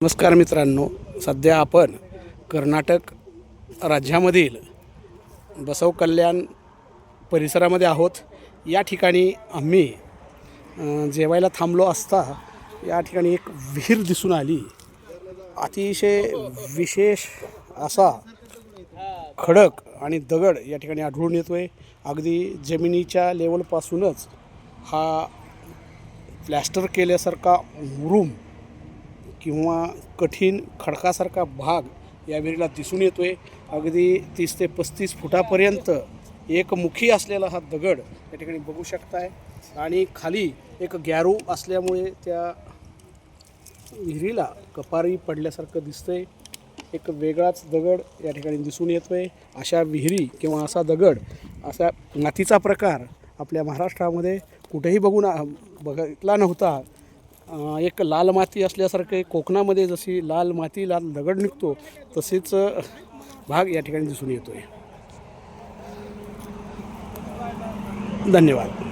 नमस्कार मित्रांनो सध्या आपण कर्नाटक राज्यामधील बसव कल्याण परिसरामध्ये आहोत. या ठिकाणी आम्ही जेवायला थांबलो असता या ठिकाणी एक विहीर दिसून आली. अतिशय विशेष असा खडक आणि दगड या ठिकाणी आढळून येतो आहे अगदी जमिनीच्या लेवलपासूनच हा प्लॅस्टर केल्यासारखा मुरूम किंवा कठीण खडकासारखा भाग या विहिरीला दिसून येतो आहे अगदी तीस ते पस्तीस फुटापर्यंत एकमुखी असलेला हा दगड या ठिकाणी बघू शकताय. आणि खाली एक गॅरू असल्यामुळे त्या विहिरीला कपारी पडल्यासारखं दिसतंय. एक वेगळाच दगड या ठिकाणी दिसून येतो आहे अशा विहिरी किंवा असा दगड असा मातीचा प्रकार आपल्या महाराष्ट्रामध्ये कुठेही बघून बघितला नव्हता. एक लाल माती असल्यासारखे कोकणामध्ये जशी लाल माती लाल दगड निघतो तसेच भाग या ठिकाणी दिसून येतो आहे धन्यवाद.